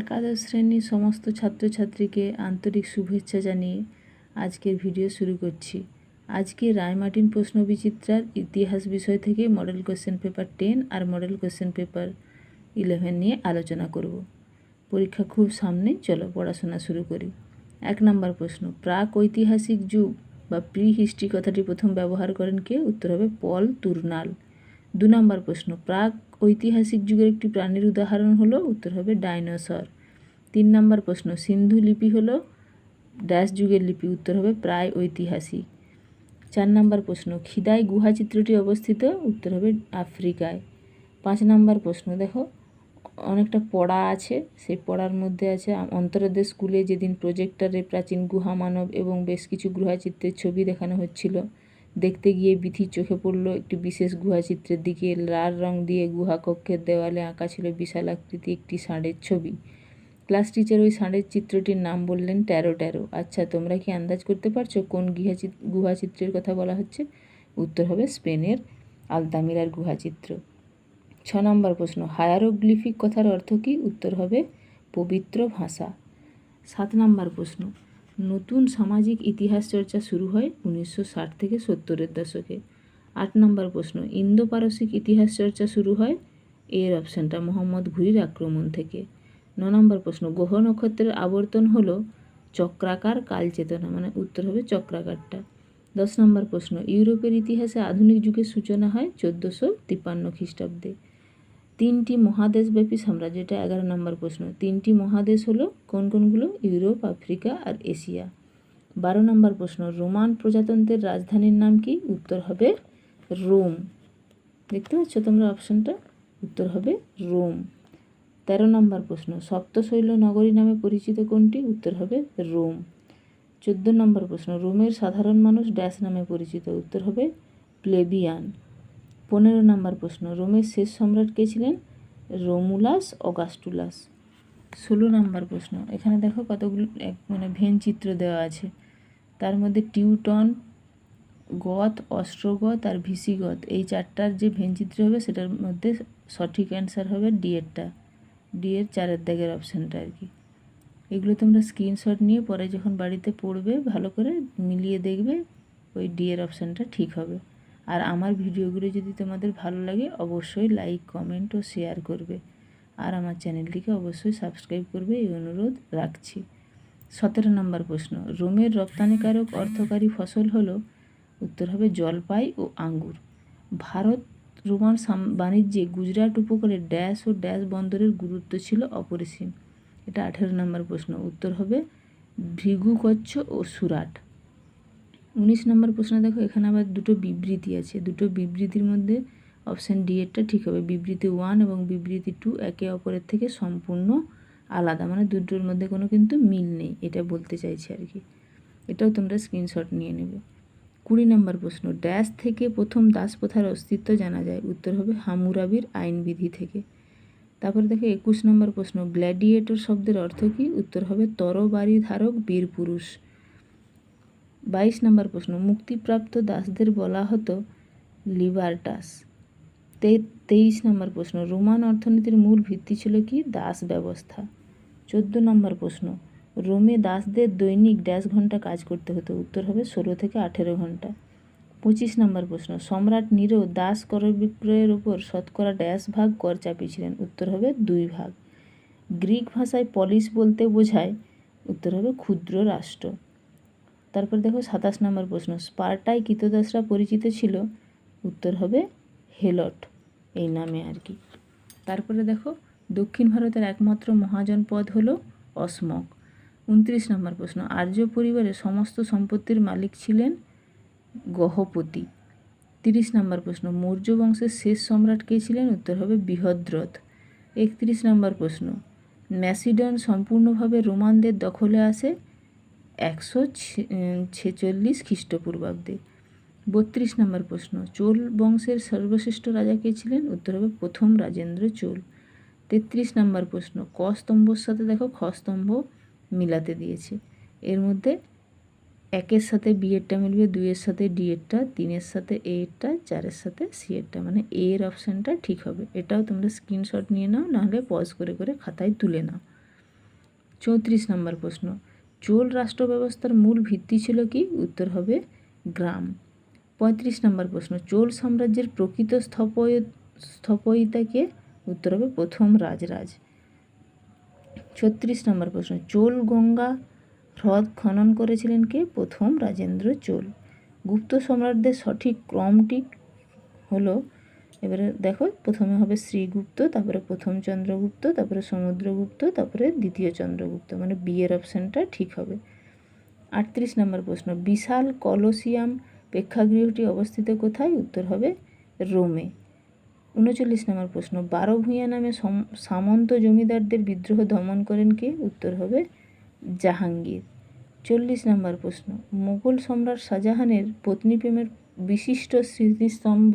একাদশ শ্রেণির সমস্ত ছাত্রছাত্রীকে আন্তরিক শুভেচ্ছা জানিয়ে আজকের ভিডিও শুরু করছি। আজকে রায়মার্টিন প্রশ্ন বিচিত্রার ইতিহাস বিষয় থেকে মডেল কোশ্চেন পেপার টেন আর মডেল কোশ্চেন পেপার ইলেভেন নিয়ে আলোচনা করব। পরীক্ষা খুব সামনে, চলো পড়াশোনা শুরু করি। এক নম্বর প্রশ্ন প্রাক ঐতিহাসিক যুগ বা প্রি হিস্ট্রি কথাটি প্রথম ব্যবহার করেন কে? উত্তর হবে পল তুরনাল। দু নম্বর প্রশ্ন, প্রাক ঐতিহাসিক যুগের একটি প্রাণীর উদাহরণ হলো, উত্তর হবে ডাইনোসর। তিন নম্বর প্রশ্ন, সিন্ধু লিপি হলো, ড্যাশ যুগের লিপি, উত্তর হবে প্রায় ঐতিহাসিক। চার নম্বর প্রশ্ন, খিদাই গুহা চিত্রটি অবস্থিত, উত্তর হবে আফ্রিকায়। পাঁচ নম্বর প্রশ্ন, দেখো, অনেকটা পড়া আছে, সেই পড়ার মধ্যে আছে অন্তর্দেশ স্কুলে যেদিন প্রজেক্টরে প্রাচীন গুহা মানব এবং বেশ কিছু গুহাচিত্রের ছবি দেখানো হচ্ছিল। দেখতে গিয়ে বিথির চোখে পড়ল একটি বিশেষ গুহাচিত্রের দিকে। লাল রং দিয়ে গুহা কক্ষের দেওয়ালে আঁকা ছিল বিশাল আকৃতি একটি ষাঁড়ের ছবি। ক্লাস টিচার ওই ষাঁড়ের চিত্রটির নাম বললেন ট্যারো ট্যারো। আচ্ছা তোমরা কি আন্দাজ করতে পারছ কোন গুহাচিত্র গুহাচিত্রের কথা বলা হচ্ছে? উত্তর হবে স্পেনের আলতামিরার গুহাচিত্র। ছ নম্বর প্রশ্ন, হায়ারোগ্লিফিক কথার অর্থ কী? উত্তর হবে পবিত্র ভাষা। সাত নম্বর প্রশ্ন নতুন সামাজিক ইতিহাস চর্চা শুরু হয় উনিশশো ষাট থেকে সত্তরের দশকে। আট নম্বর প্রশ্ন ইন্দো পারসিক ইতিহাস চর্চা শুরু হয় এর অপশানটা মোহাম্মদ ঘুরির আক্রমণ থেকে। ন নম্বর প্রশ্ন, গ্রহ নক্ষত্রের আবর্তন হলো চক্রাকার কালচেতনা মানে উত্তর হবে চক্রাকারটা। দশ নম্বর প্রশ্ন, ইউরোপের ইতিহাসে আধুনিক যুগের সূচনা হয় চোদ্দোশো তিপ্পান্ন খ্রিস্টাব্দে। তিনটি মহাদেশব্যাপী সাম্রাজ্য, এটা এগারো নম্বর প্রশ্ন। তিনটি মহাদেশ হলো কোন কোনগুলো? ইউরোপ, আফ্রিকা আর এশিয়া। বারো নম্বর প্রশ্ন, রোমান প্রজাতন্ত্রের রাজধানীর নাম কি? উত্তর হবে রোম। দেখতে পাচ্ছ তোমরা অপশনটা? উত্তর হবে রোম। তেরো নম্বর প্রশ্ন, সপ্তশৈল নগরী নামে পরিচিত কোনটি? উত্তর হবে রোম। চোদ্দ নম্বর প্রশ্ন, রোমের সাধারণ মানুষ ড্যাশ নামে পরিচিত? উত্তর হবে প্লেবিয়ান। পনেরো নম্বর প্রশ্ন, রোমের শেষ সম্রাট কে ছিলেন? Romulus Augustulus. ষোলো নম্বর প্রশ্ন, এখানে দেখো কতগুলো, এক মানে ভেন চিত্র দেওয়া আছে। তার মধ্যে টিউটন, গত অস্ট্রগত আর ভিসিগত, এই চারটার যে ভেন চিত্র হবে সেটার মধ্যে সঠিক অ্যান্সার হবে ডিএরটা ডিএর চারের দাগের অপশানটা আর কি। এগুলো তোমরা স্ক্রিনশট নিয়ে পরে যখন বাড়িতে পড়বে, ভালো করে মিলিয়ে দেখবে, ওই ডিএর অপশানটা ঠিক হবে। আর আমার ভিডিওগুলো যদি তোমাদের ভালো লাগে, অবশ্যই লাইক কমেন্ট ও শেয়ার করবে। আর আমার চ্যানেলটিকে অবশ্যই সাবস্ক্রাইব করবে, এই অনুরোধ রাখছি। সতেরো নম্বর প্রশ্ন, রোমের রপ্তানিকারক অর্থকারী ফসল হলো, উত্তর হবে জলপাই ও আঙ্গুর। ভারত রোমান বাণিজ্যে গুজরাট উপকূলে ড্যাশ ও ড্যাশ বন্দরের গুরুত্ব ছিল অপরিসীম। এটা আঠেরো নম্বর প্রশ্ন, উত্তর হবে ভৃগুকচ্ছ ও সুরাট। উনিশ নম্বর প্রশ্ন দেখো, এখানে আবার দুটো বিবৃতি আছে। দুটো বিবৃতির মধ্যে অপশান ডি এরটা ঠিক হবে। বিবৃতি ওয়ান এবং বিবৃতি টু একে অপরের থেকে সম্পূর্ণ আলাদা। মানে দুটোর মধ্যে কোনো কিন্তু মিল নেই, এটা বলতে চাইছি আর কি। এটাও তোমরা স্ক্রিনশট নিয়ে নেবে। কুড়ি নম্বর প্রশ্ন ড্যাশ থেকে প্রথম দাসপ্রথার অস্তিত্ব জানা যায়। উত্তর হবে হামুরাবির আইনবিধি থেকে। তারপরে দেখো, একুশ নম্বর প্রশ্ন গ্ল্যাডিয়েটর শব্দের অর্থ কী? উত্তর হবে তরবারি ধারক বীর পুরুষ বাইশ নম্বর প্রশ্ন, মুক্তিপ্রাপ্ত দাসদের বলা হতো লিবার্টাস। তে, তেইশ নম্বর প্রশ্ন, রোমান অর্থনীতির মূল ভিত্তি ছিল কি? দাস ব্যবস্থা। চোদ্দ নম্বর প্রশ্ন, রোমে দাসদের দৈনিক ড্যাশ ঘণ্টা কাজ করতে হতো। উত্তর হবে ষোলো থেকে আঠেরো ঘণ্টা। পঁচিশ নম্বর প্রশ্ন, সম্রাট নিরো দাস কর বিক্রয়ের ওপর শতকরা ড্যাশ ভাগ কর চাপিয়েছিলেন? উত্তর হবে দুই ভাগ। গ্রিক ভাষায় পলিশ বলতে বোঝায়, উত্তর হবে ক্ষুদ্র রাষ্ট্র। তারপর দেখো সাতাশ নম্বর প্রশ্ন, স্পার্টায় কৃতদাসরা পরিচিত ছিল? উত্তর হবে হেলট, এই নামে আর কি। তারপরে দেখো, দক্ষিণ ভারতের একমাত্র মহাজন পদ হলো অসমক। উনত্রিশ নম্বর প্রশ্ন, আর্য পরিবারের সমস্ত সম্পত্তির মালিক ছিলেন গহপতি? তিরিশ নম্বর প্রশ্ন, মৌর্য বংশের শেষ সম্রাট কে ছিলেন? উত্তর হবে বৃহদ্রথ। একত্রিশ নম্বর প্রশ্ন, ম্যাসিডন সম্পূর্ণভাবে রোমানদের দখলে আসে? একশো ছেচল্লিশ খ্রিস্টপূর্বাব্দে। বত্রিশ নম্বর প্রশ্ন, চোল বংশের সর্বশ্রেষ্ঠ রাজা কে ছিলেন? উত্তর হবে প্রথম রাজেন্দ্র চোল। তেত্রিশ নম্বর প্রশ্ন, ক স্তম্ভর সাথে দেখো, খ স্তম্ভ মিলাতে দিয়েছে। এর মধ্যে একের সাথে বি এরটা মিলবে দুইয়ের সাথে ডি এরটা তিনের সাথে এ এরটা চারের সাথে সি এরটা মানে এ এর অপশানটা ঠিক হবে। এটাও তোমরা স্ক্রিনশট নিয়ে নাও, নাহলে পজ করে করে খাতায় তুলে নাও। চৌত্রিশ নম্বর প্রশ্ন চোল রাষ্ট্র ব্যবস্থার মূল ভিত্তি ছিল কি? উত্তর হবে গ্রাম। পঁয়ত্রিশ নম্বর প্রশ্ন, চোল সাম্রাজ্যের প্রকৃত স্থপয়, স্থপয়িতাকে উত্তর হবে প্রথম রাজরাজ। ছত্রিশ নম্বর প্রশ্ন, চোল গঙ্গা হ্রদ খনন করেছিলেন কে? প্রথম রাজেন্দ্র চোল। গুপ্ত সম্রাটদের সঠিক ক্রমটি হলো এবারে দেখো, প্রথমে হবে শ্রীগুপ্ত, তারপরে প্রথম চন্দ্রগুপ্ত, তারপরে সমুদ্রগুপ্ত, তারপরে দ্বিতীয় চন্দ্রগুপ্ত মানে বিয়ের অপশানটা ঠিক হবে। আটত্রিশ নম্বর প্রশ্ন, বিশাল কলোসিয়াম প্রেক্ষাগৃহটি অবস্থিত কোথায়? উত্তর হবে রোমে। উনচল্লিশ নম্বর প্রশ্ন বারো ভূঁইয়া নামে সামন্ত জমিদারদের বিদ্রোহ দমন করেন কে? উত্তর হবে জাহাঙ্গীর। চল্লিশ নম্বর প্রশ্ন, মুঘল সম্রাট শাহজাহানের পত্নী প্রেমের বিশিষ্ট স্মৃতিস্তম্ভ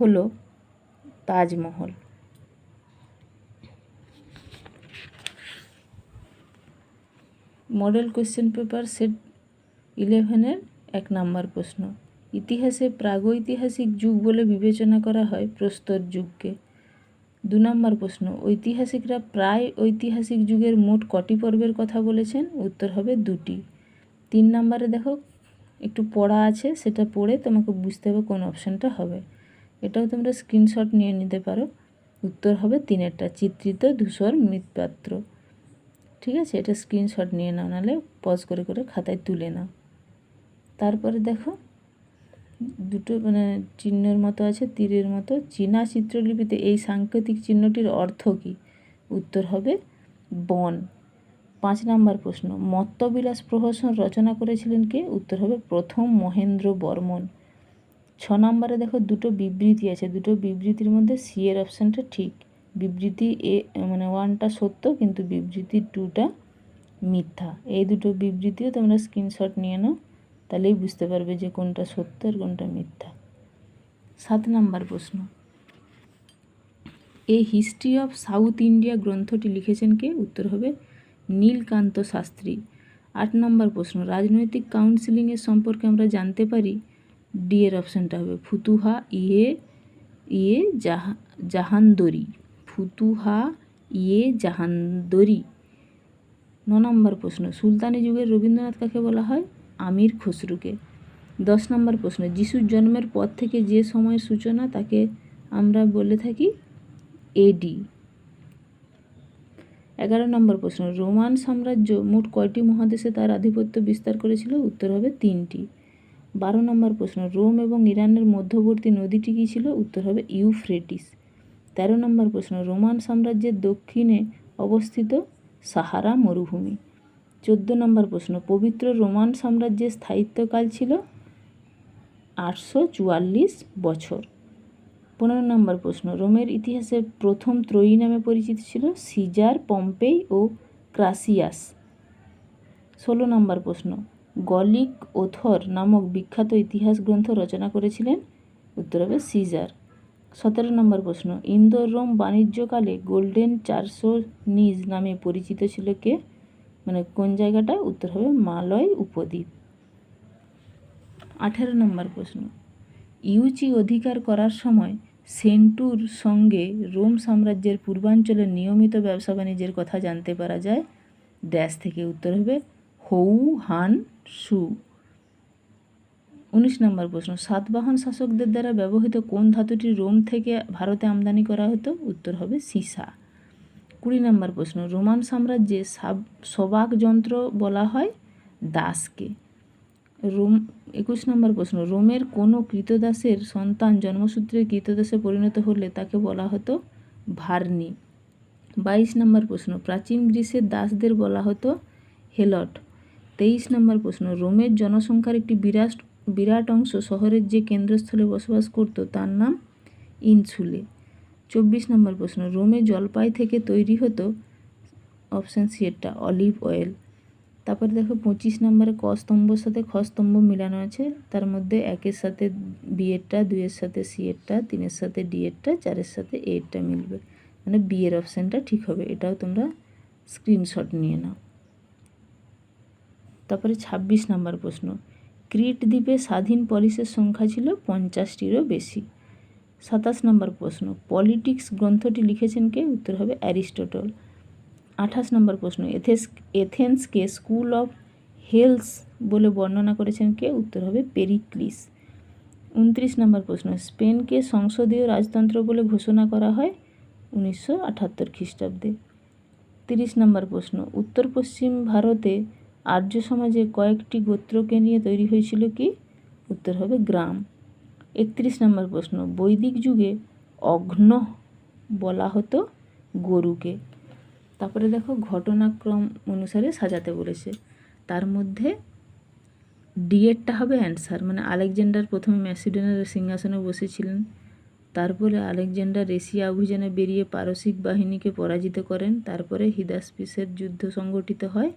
হল Taj Mahal. Model question paper set ইলেভেনের এক নাম্বার প্রশ্ন। ইতিহাসে প্রাগৈতিহাসিক যুগ বলে বিবেচনা করা হয় প্রস্তর যুগকে। দু নম্বর প্রশ্ন, ঐতিহাসিকরা প্রায় ঐতিহাসিক যুগের মোট কটি পর্বের কথা বলেছেন? উত্তর হবে দুটি। তিন নম্বরে দেখো, একটু পড়া আছে, সেটা পড়ে তোমাকে বুঝতে হবে কোন অপশানটা হবে। এটাও তোমরা স্ক্রিনশট নিয়ে নিতে পারো। উত্তর হবে তিনেরটা, চিত্রিত ধূসর মৃৎপাত্র। ঠিক আছে? এটা স্ক্রিনশট নিয়ে নাও, নাহলে পজ করে করে খাতায় তুলে নাও। তারপরে দেখো, দুটো মানে চিহ্নের মতো আছে, তীরের মতো। চীনা চিত্রলিপিতে এই সাংকেতিক চিহ্নটির অর্থ কী? উত্তর হবে বন। পাঁচ নাম্বার প্রশ্ন, মত্তবিলাস প্রহসন রচনা করেছিলেন কে? উত্তর হবে প্রথম মহেন্দ্র বর্মন। ছ নম্বরে দেখো দুটো বিবৃতি আছে। দুটো বিবৃতির মধ্যে সি এর অপশানটা ঠিক। বিবৃতি এ মানে ওয়ানটা সত্য, কিন্তু বিবৃতি টুটা মিথ্যা। এই দুটো বিবৃতিও তোমরা স্ক্রিনশট নিয়ে নাও, তাহলেই বুঝতে পারবে যে কোনটা সত্য আর কোনটা মিথ্যা। সাত নাম্বার প্রশ্ন। এই হিস্ট্রি অফ সাউথ ইন্ডিয়া গ্রন্থটি লিখেছেন কে? উত্তর হবে নীলকান্ত শাস্ত্রী। আট নম্বর প্রশ্ন। রাজনৈতিক কাউন্সিলিংয়ের সম্পর্কে আমরা জানতে পারি ডি এর অপশানটা হবে ফুতুহা ইয়ে ইয়ে জাহা, জাহান্দরি। ফুতুহা ইয়ে জাহান্দরি। ন নম্বর প্রশ্ন, সুলতানি যুগের রবীন্দ্রনাথ কাকে বলা হয়? আমির খসরুকে। দশ নম্বর প্রশ্ন, যিশুর জন্মের পর থেকে যে সময়ের সূচনা তাকে আমরা বলে থাকি এডি এগারো নম্বর প্রশ্ন, রোমান সাম্রাজ্য মোট কয়টি মহাদেশে তার আধিপত্য বিস্তার করেছিল? উত্তর হবে তিনটি। বারো নম্বর প্রশ্ন, রোম এবং ইরানের মধ্যবর্তী নদীটি কী ছিল? উত্তর হবে ইউফ্রেটিস। তেরো নম্বর প্রশ্ন, রোমান সাম্রাজ্যের দক্ষিণে অবস্থিত সাহারা মরুভূমি। চোদ্দ নম্বর প্রশ্ন, পবিত্র রোমান সাম্রাজ্যের স্থায়িত্বকাল ছিল আটশো চুয়াল্লিশ বছর। পনেরো নম্বর প্রশ্ন, রোমের ইতিহাসে প্রথম ত্রয়ী নামে পরিচিত ছিল সিজার, পম্পেই ও ক্রাসিয়াস। ষোলো নম্বর প্রশ্ন গলিক ওথর নামক বিখ্যাত ইতিহাস গ্রন্থ রচনা করেছিলেন উত্তর হবে সিজার। সতেরো নম্বর প্রশ্ন ইন্দোর রোম বাণিজ্যকালে গোল্ডেন চারশো নিজ নামে পরিচিত ছিল কে? মানে কোন জায়গাটা? উত্তর হবে মালয় উপদ্বীপ। আঠেরো নম্বর প্রশ্ন, ইউচি অধিকার করার সময় সেন্টুর সঙ্গে রোম সাম্রাজ্যের পূর্বাঞ্চলের নিয়মিত ব্যবসা বাণিজ্যের কথা জানতে পারা যায়। ড্যাশ থেকে উত্তর হবে হৌ হান সু। উনিশ নম্বর প্রশ্ন, সাতবাহন শাসকদের দ্বারা ব্যবহৃত কোন ধাতুটি রোম থেকে ভারতে আমদানি করা হতো? উত্তর হবে সীসা। কুড়ি নম্বর প্রশ্ন, রোমান সাম্রাজ্যে সাব, সবাক যন্ত্র বলা হয় দাসকে। রোম, একুশ নম্বর প্রশ্ন, রোমের কোনো কৃতদাসের সন্তান জন্মসূত্রে কৃতদাসে পরিণত হলে তাকে বলা হতো ভার্নি। বাইশ নম্বর প্রশ্ন, প্রাচীন গ্রীসের দাসদের বলা হতো হেলট। তেইশ নম্বর প্রশ্ন, রোমের জনসংখ্যার একটি বিরাট বিরাট অংশ শহরের যে কেন্দ্রস্থলে বসবাস করত তার নাম ইনসুলে। চব্বিশ নম্বর প্রশ্ন, রোমে জলপাই থেকে তৈরি হতো অপশান সি এরটা অলিভ অয়েল। তারপরে দেখো পঁচিশ নম্বরে ক স্তম্ভর সাথে খ স্তম্ভ মিলানো আছে, তার মধ্যে একের সাথে বিয়েরটা, দুইয়ের সাথে সি এরটা তিনের সাথে ডি এরটা চারের সাথে এরটা মিলবে। মানে বিয়ের অপশানটা ঠিক হবে, এটাও তোমরা স্ক্রিনশট নিয়ে নাও। তারপরে ছাব্বিশ নম্বর প্রশ্ন। ক্রিট দ্বীপে স্বাধীন পলিসের সংখ্যা ছিল পঞ্চাশটিরও বেশি। সাতাশ নম্বর প্রশ্ন, পলিটিক্স গ্রন্থটি লিখেছেন কে? উত্তর হবে অ্যারিস্টটল। আঠাশ নম্বর প্রশ্ন, এথেস, এথেন্সকে স্কুল অফ হেলস বলে বর্ণনা করেছেন কে? উত্তর হবে পেরিক্লিস। উনত্রিশ নম্বর প্রশ্ন, স্পেনকে সংসদীয় রাজতন্ত্র বলে ঘোষণা করা হয় উনিশশো আটাত্তর খ্রিস্টাব্দে। তিরিশ নম্বর প্রশ্ন, উত্তর পশ্চিম ভারতে আর্য সমাজে কয়েকটি গোত্রকে নিয়ে তৈরি হয়েছিল কি? উত্তর হবে গ্রাম। একত্রিশ নম্বর প্রশ্ন, বৈদিক যুগে অঘ্ন বলা হতো গরুকে। তারপরে দেখো, ঘটনাক্রম অনুসারে সাজাতে বলেছে। তার মধ্যে ডিএডটা হবে অ্যান্সার মানে আলেকজান্ডার প্রথমে ম্যাসিডোনিয়ার সিংহাসনে বসেছিলেন। তারপরে আলেকজান্ডার এশিয়া অভিযানে বেরিয়ে পারসিক বাহিনীকে পরাজিত করেন। তারপরে হিদাসপিসের যুদ্ধ সংগঠিত হয়।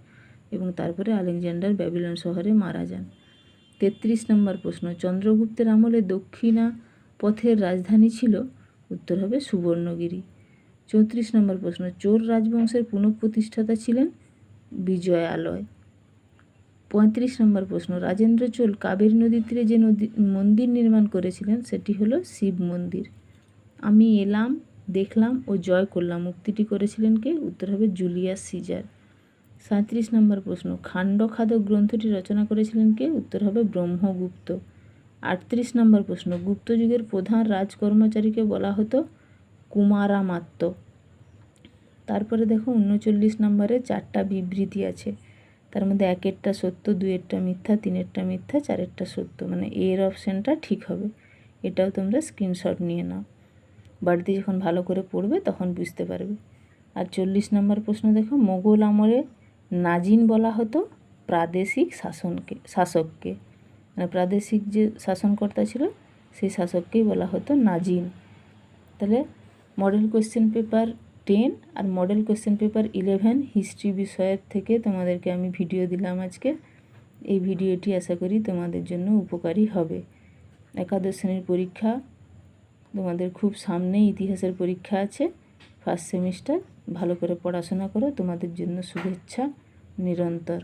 এবং তারপরে আলেকজান্ডার ব্যাবিলন শহরে মারা যান। তেত্রিশ নম্বর প্রশ্ন, চন্দ্রগুপ্তের আমলে দক্ষিণা পথের রাজধানী ছিল? উত্তর হবে সুবর্ণগিরি। চৌত্রিশ নম্বর প্রশ্ন, চোর রাজবংশের পুনঃপ্রতিষ্ঠাতা ছিলেন? বিজয়ালয় পঁয়ত্রিশ নম্বর প্রশ্ন, রাজেন্দ্র চোল কাবেরী নদীর তীরে যে নদী, মন্দির নির্মাণ করেছিলেন, সেটি হলো শিব মন্দির। আমি এলাম, দেখলাম ও জয় করলাম। উক্তিটি করেছিলেন কে? উত্তর হবে জুলিয়াস সিজার। সাঁত্রিশ নম্বর প্রশ্ন খাণ্ডখাদক গ্রন্থটি রচনা করেছিলেন কে? উত্তর হবে ব্রহ্মগুপ্ত। আটত্রিশ নম্বর প্রশ্ন, গুপ্ত যুগের প্রধান রাজকর্মচারীকে বলা হতো কুমারামাত্য। তারপরে দেখো উনচল্লিশ নম্বরে চারটা বিবৃতি আছে। তার মধ্যে একেরটা সত্য দুয়েরটা মিথ্যা, তিনেরটা মিথ্যা, চারেরটা সত্য মানে এর অপশানটা ঠিক হবে। এটাও তোমরা স্ক্রিনশট নিয়ে নাও। বাড়িতে যখন ভালো করে পড়বে তখন বুঝতে পারবে। আর চল্লিশ নম্বর প্রশ্ন দেখো, মোগল আমলে নাজিন বলা হতো প্রাদেশিক শাসনকে, শাসককে। মানে প্রাদেশিক যে শাসনকর্তা ছিল, সেই শাসককেই বলা হতো নাজিন। তাহলে মডেল কোশ্চেন পেপার টেন আর model question paper eleven history বিষয়ের থেকে তোমাদেরকে আমি ভিডিও দিলাম আজকে। এই ভিডিওটি আশা করি তোমাদের জন্য উপকারী হবে। একাদশ শ্রেণির পরীক্ষা তোমাদের খুব সামনেই ইতিহাসের পরীক্ষা আছে ফার্স্ট সেমিস্টার ভালো করে পড়াশোনা করো তোমাদের জন্য শুভেচ্ছা নিরন্তর।